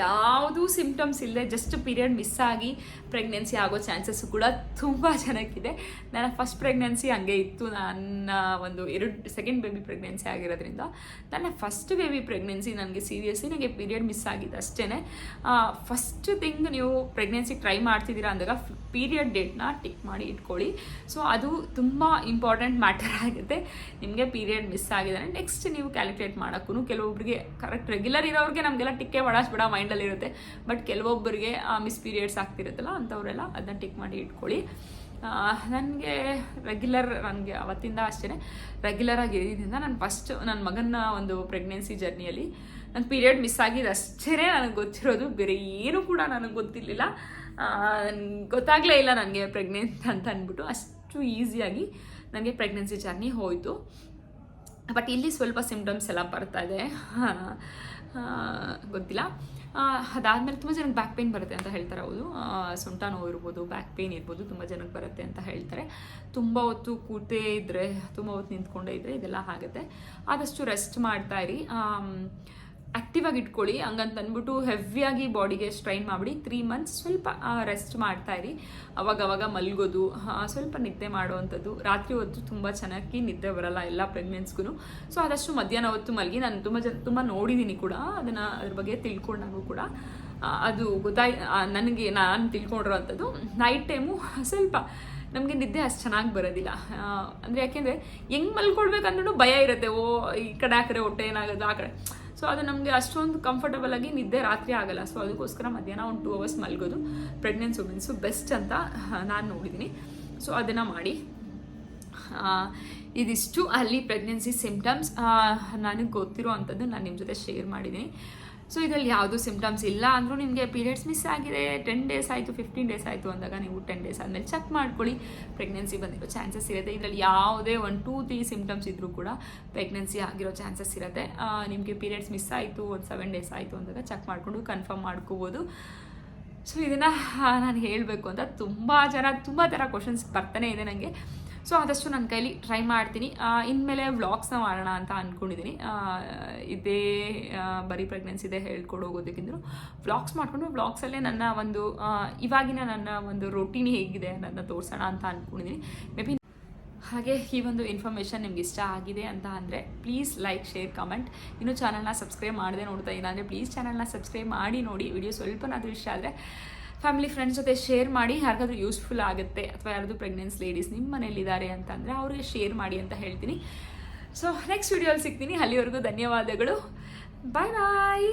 ಯಾವುದೂ ಸಿಂಪ್ಟಮ್ಸ್ ಇಲ್ಲದೆ ಜಸ್ಟ್ ಪೀರಿಯಡ್ ಮಿಸ್ ಆಗಿ ಪ್ರೆಗ್ನೆನ್ಸಿ ಆಗೋ ಚಾನ್ಸಸ್ಸು ಕೂಡ ತುಂಬ ಜನಕ್ಕಿದೆ. ನನ್ನ ಫಸ್ಟ್ ಪ್ರೆಗ್ನೆನ್ಸಿ ಹಂಗೆ ಇತ್ತು. ನನ್ನ ಒಂದು ಎರಡು ಸೆಕೆಂಡ್ ಬೇಬಿ ಪ್ರೆಗ್ನೆನ್ಸಿ ಆಗಿರೋದ್ರಿಂದ ನನ್ನ ಫಸ್ಟ್ ಬೇಬಿ ಪ್ರೆಗ್ನೆನ್ಸಿ ನನಗೆ ಸೀರಿಯಸ್ಲಿ ನನಗೆ ಪೀರಿಯಡ್ ಮಿಸ್ ಆಗಿದೆ ಅಷ್ಟೇ ಫಸ್ಟ್ ಥಿಂಗ್ ನೀವು ಪ್ರೆಗ್ನೆನ್ಸಿ ಟ್ರೈ ಮಾಡ್ತಿದ್ದೀರಾ ಅಂದಾಗ ಪೀರಿಯಡ್ ಡೇಟ್ನ ಟಿಕ್ ಮಾಡಿ ಇಟ್ಕೊಳ್ಳಿ. ಸೊ ಅದು ತುಂಬ ಇಂಪಾರ್ಟೆಂಟ್ ಮ್ಯಾಟರ್ ಆಗುತ್ತೆ. ನಿಮಗೆ ಪೀರಿಯಡ್ ಮಿಸ್ ಆಗಿದೆ. ನೆಕ್ಸ್ಟ್ ನೀವು ಕ್ಯಾಲ್ಕುಲೇಟ್ ಮಾಡೋಕ್ಕೂ ಕೆಲವೊಬ್ಬರಿಗೆ ಕರೆಕ್ಟ್ ರೆಗ್ಯುಲರ್ ಇರೋರಿಗೆ ನಮಗೆಲ್ಲ ಟಿಕ್ಕೆ ಬಿಡ ಮೈಂಡಲ್ಲಿ ಇರುತ್ತೆ. ಬಟ್ ಕೆಲವೊಬ್ಬರಿಗೆ ಮಿಸ್ ಪೀರಿಯಡ್ಸ್ ಆಗ್ತಿರುತ್ತಲ್ಲ ಅಂಥವರೆಲ್ಲ ಅದನ್ನ ಟಿಕ್ ಮಾಡಿ ಇಟ್ಕೊಳ್ಳಿ. ನನಗೆ ರೆಗ್ಯುಲರ್ ನನಗೆ ಅವತ್ತಿಂದ ಅಷ್ಟೇ ರೆಗ್ಯುಲರ್ ಆಗಿ ಇರೋದ್ರಿಂದ ನಾನು ಫಸ್ಟ್ ನನ್ನ ಮಗನ ಒಂದು ಪ್ರೆಗ್ನೆನ್ಸಿ ಜರ್ನಿಯಲ್ಲಿ ನನ್ನ ಪೀರಿಯಡ್ ಮಿಸ್ ಆಗಿದ್ದು ಅಷ್ಟೇ ನನಗೆ ಗೊತ್ತಿರೋದು. ಬೇರೆ ಏನೂ ಕೂಡ ನನಗೆ ಗೊತ್ತಿರಲಿಲ್ಲ. ಗೊತ್ತಾಗಲೇ ಇಲ್ಲ ನನಗೆ ಪ್ರೆಗ್ನೆಂಟ್ ಅಂತ ಅಂದ್ಬಿಟ್ಟು ಅಷ್ಟು ಈಸಿಯಾಗಿ ನನಗೆ ಪ್ರೆಗ್ನೆನ್ಸಿ ಜರ್ನಿ ಹೋಯಿತು. ಬಟ್ ಇಲ್ಲಿ ಸ್ವಲ್ಪ ಸಿಂಪ್ಟಮ್ಸ್ ಎಲ್ಲ ಬರ್ತಾ ಇದೆ. ಗೊತ್ತಿಲ್ಲ. ಅದಾದಮೇಲೆ ತುಂಬ ಜನಕ್ಕೆ ಬ್ಯಾಕ್ ಪೇನ್ ಬರುತ್ತೆ ಅಂತ ಹೇಳ್ತಾರೆ, ಹೌದು. ಸೊಂಟ ನೋವು ಇರ್ಬೋದು ಬ್ಯಾಕ್ ಪೇನ್ ಇರ್ಬೋದು, ತುಂಬ ಜನಕ್ಕೆ ಬರುತ್ತೆ ಅಂತ ಹೇಳ್ತಾರೆ. ತುಂಬ ಹೊತ್ತು ಕೂತೇ ಇದ್ದರೆ ತುಂಬ ಹೊತ್ತು ನಿಂತ್ಕೊಂಡೇ ಇದ್ದರೆ ಇದೆಲ್ಲ ಆಗುತ್ತೆ. ಆದಷ್ಟು ರೆಸ್ಟ್ ಮಾಡ್ತಾ ಇರಿ. ಆ್ಯಕ್ಟಿವ್ ಆಗಿ ಇಟ್ಕೊಳ್ಳಿ. ಹಂಗಂತ ಅಂದ್ಬಿಟ್ಟು ಹೆವಿಯಾಗಿ ಬಾಡಿಗೆ ಸ್ಟ್ರೈನ್ ಮಾಡಿಬಿಡಿ. ತ್ರೀ ಮಂತ್ಸ್ ಸ್ವಲ್ಪ ರೆಸ್ಟ್ ಮಾಡ್ತಾ ಇರಿ. ಅವಾಗ ಅವಾಗ ಮಲ್ಗೋದು ಸ್ವಲ್ಪ ನಿದ್ದೆ ಮಾಡುವಂಥದ್ದು. ರಾತ್ರಿ ಹೊತ್ತು ತುಂಬ ಚೆನ್ನಾಗಿ ನಿದ್ದೆ ಬರಲ್ಲ ಎಲ್ಲ ಪ್ರೆಗ್ನೆನ್ಸ್ಗೂ ಸೊ ಆದಷ್ಟು ಮಧ್ಯಾಹ್ನ ಹೊತ್ತು ಮಲಗಿ, ನಾನು ತುಂಬ ಜನ, ತುಂಬ ನೋಡಿದ್ದೀನಿ ಕೂಡ. ಅದನ್ನು ಅದ್ರ ಬಗ್ಗೆ ತಿಳ್ಕೊಂಡಾಗೂ ಕೂಡ. ಅದು ಗೊತ್ತಾಯ್ ನನಗೆ, ನಾನು ತಿಳ್ಕೊಂಡಿರೋ ಅಂಥದ್ದು. ನೈಟ್ ಟೈಮು ಸ್ವಲ್ಪ ನಮಗೆ ನಿದ್ದೆ ಅಷ್ಟು ಚೆನ್ನಾಗಿ ಬರೋದಿಲ್ಲ. ಅಂದರೆ ಯಾಕೆಂದರೆ ಹೆಂಗೆ ಮಲ್ಕೊಳ್ಬೇಕಂದ್ರೂ ಭಯ ಇರುತ್ತೆ. ಓ, ಈ ಕಡೆ, ಆ ಕಡೆ ಹೊಟ್ಟೆ ಏನಾಗೋದು, ಆ ಕಡೆ. ಸೊ ಅದು ನಮಗೆ ಅಷ್ಟೊಂದು ಕಂಫರ್ಟಬಲ್ ಆಗಿ ನಿದ್ದೆ ರಾತ್ರಿ ಆಗಲ್ಲ. ಸೊ ಅದಕ್ಕೋಸ್ಕರ ಮಧ್ಯಾಹ್ನ ಒಂದು ಟೂ ಅವರ್ಸ್ ಮಲ್ಗೋದು. ಪ್ರೆಗ್ನೆನ್ಸ್ ವುಮೆನ್ಸು ಬೆಸ್ಟ್ ಅಂತ ನಾನು ನೋಡಿದ್ದೀನಿ ಸೊ ಅದನ್ನು ಮಾಡಿ. ಇದಿಷ್ಟು ಅಲ್ಲಿ ಪ್ರೆಗ್ನೆನ್ಸಿ ಸಿಮ್ಟಮ್ಸ್ ನನಗೆ ಗೊತ್ತಿರೋ ಅಂಥದ್ದು ನಾನು ನಿಮ್ಮ ಜೊತೆ ಶೇರ್ ಮಾಡಿದ್ದೀನಿ ಸೊ ಇದರಲ್ಲಿ ಯಾವುದು ಸಿಂಪ್ಟಮ್ಸ್ ಇಲ್ಲ ಅಂದರೂ ನಿಮಗೆ ಪೀರಿಯಡ್ಸ್ ಮಿಸ್ ಆಗಿದೆ ಟೆನ್ ಡೇಸ್ ಆಯಿತು ಫಿಫ್ಟೀನ್ ಡೇಸ್ ಆಯಿತು ಅಂದಾಗ ನೀವು ಟೆನ್ ಡೇಸ್ ಆದಮೇಲೆ ಚೆಕ್ ಮಾಡ್ಕೊಳ್ಳಿ. ಪ್ರೆಗ್ನೆನ್ಸಿ ಬಂದಿರೋ ಚಾನ್ಸಸ್ ಇರುತ್ತೆ. ಇದರಲ್ಲಿ ಯಾವುದೇ ಒಂದು ಟೂ ತ್ರೀ ಸಿಂಪ್ಟಮ್ಸ್ ಇದ್ದರೂ ಕೂಡ ಪ್ರೆಗ್ನೆನ್ಸಿ ಆಗಿರೋ ಚಾನ್ಸಸ್ ಇರುತ್ತೆ. ನಿಮಗೆ ಪೀರಿಯಡ್ಸ್ ಮಿಸ್ ಆಯಿತು, ಒಂದು ಸೆವೆನ್ ಡೇಸ್ ಆಯಿತು ಅಂದಾಗ ಚೆಕ್ ಮಾಡಿಕೊಂಡು ಕನ್ಫರ್ಮ್ ಮಾಡ್ಕೋಬೋದು. ಸೊ ಇದನ್ನು ನಾನು ಹೇಳಬೇಕು ಅಂತ ತುಂಬ ಜನ, ತುಂಬ ಥರ ಕ್ವಶನ್ಸ್ ಬರ್ತಾನೆ ಇದೆ ನನಗೆ ಸೊ ಆದಷ್ಟು ನನ್ನ ಕೈಲಿ ಟ್ರೈ ಮಾಡ್ತೀನಿ. ಇನ್ಮೇಲೆ ವ್ಲಾಗ್ಸ್ನ ಮಾಡೋಣ ಅಂತ ಅಂದ್ಕೊಂಡಿದ್ದೀನಿ ಇದೇ ಬರೀ ಬರೀ ಪ್ರೆಗ್ನೆನ್ಸಿದೆ ಹೇಳ್ಕೊಡು ಹೋಗೋದಕ್ಕಿಂತ ವ್ಲಾಗ್ಸ್ ಮಾಡಿಕೊಂಡು ವ್ಲಾಗ್ಸಲ್ಲೇ ನನ್ನ ಒಂದು ಇವಾಗಿನ ನನ್ನ ಒಂದು ರೊಟೀನ್ ಹೇಗಿದೆ ಅನ್ನೋದನ್ನ ತೋರಿಸೋಣ ಅಂತ ಅಂದ್ಕೊಂಡಿದ್ದೀನಿ ಮೇ ಬಿ ಹಾಗೆ ಈ ಒಂದು ಇನ್ಫಾರ್ಮೇಷನ್ ನಿಮ್ಗೆ ಇಷ್ಟ ಆಗಿದೆ ಅಂತ ಅಂದರೆ ಪ್ಲೀಸ್ ಲೈಕ್ ಶೇರ್ ಕಮೆಂಟ್ ಇನ್ನೂ ಚಾನಲ್ನ ಸಬ್ಸ್ಕ್ರೈಬ್ ಮಾಡದೆ ನೋಡ್ತಾ ಇಲ್ಲ ಅಂದರೆ ಪ್ಲೀಸ್ ಚಾನಲ್ನ ಸಬ್ಸ್ಕ್ರೈಬ್ ಮಾಡಿ ನೋಡಿ. ವಿಡಿಯೋ ಸ್ವಲ್ಪನಾದರೂ ಇಷ್ಟ ಆದರೆ ಫ್ಯಾಮಿಲಿ ಫ್ರೆಂಡ್ಸ್ ಜೊತೆ ಶೇರ್ ಮಾಡಿ ಯಾರಿಗಾದ್ರೂ ಯೂಸ್ಫುಲ್ ಆಗುತ್ತೆ ಅಥವಾ ಯಾರಾದರೂ ಪ್ರೆಗ್ನೆನ್ಸ್ ಲೇಡೀಸ್ ನಿಮ್ಮ ಮನೇಲಿದ್ದಾರೆ ಅಂತಂದರೆ ಅವ್ರಿಗೆ ಶೇರ್ ಮಾಡಿ ಅಂತ ಹೇಳ್ತೀನಿ. ಸೊ ನೆಕ್ಸ್ಟ್ ವೀಡಿಯೋಲ್ಲಿ ಸಿಗ್ತೀನಿ. ಅಲ್ಲಿವರೆಗೂ ಧನ್ಯವಾದಗಳು. ಬಾಯ್ ಬಾಯ್